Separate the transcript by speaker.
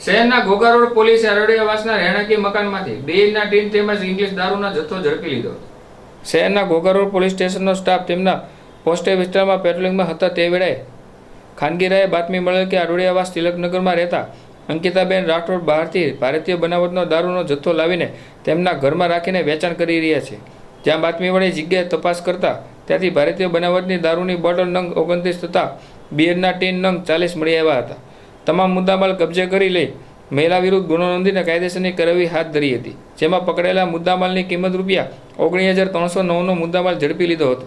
Speaker 1: શહેરના ઘોઘા રોડ પોલીસે અરડિયાવાસના રહેણાંકી મકાનમાંથી બેરના ટીન તેમજ ઇંગ્લિશ દારૂના જથ્થો ઝડપી લીધો. શહેરના ઘોઘા પોલીસ સ્ટેશનનો સ્ટાફ તેમના પોસ્ટે વિસ્તારમાં પેટ્રોલિંગમાં હતા તે વેળાએ ખાનગી રાયે બાતમી મળેલ કે અરડિયાવાસ તિલકનગરમાં રહેતા અંકિતાબેન રાઠોડ બહારથી ભારતીય બનાવટનો દારૂનો જથ્થો લાવીને તેમના ઘરમાં રાખીને વેચાણ કરી રહ્યા છે. જ્યાં બાતમી વળી જગ્યાએ તપાસ કરતા ત્યાંથી ભારતીય બનાવટની દારૂની બોટલ નંગ ઓગણત્રીસ તથા બિયરના ટીન નંગ ચાલીસ મળી આવ્યા હતા. તમામ મુદ્દામાલ કબજે કરી લઈ મહિલા વિરુદ્ધ ગુનો નોંધીને કાયદેસરની કાર્યવાહી હાથ ધરી હતી, જેમાં પકડેલા મુદ્દામાલની કિંમત રૂપિયા ઓગણીસ હજાર ત્રણસો નવનો મુદ્દામાલ ઝડપી લીધો હતો.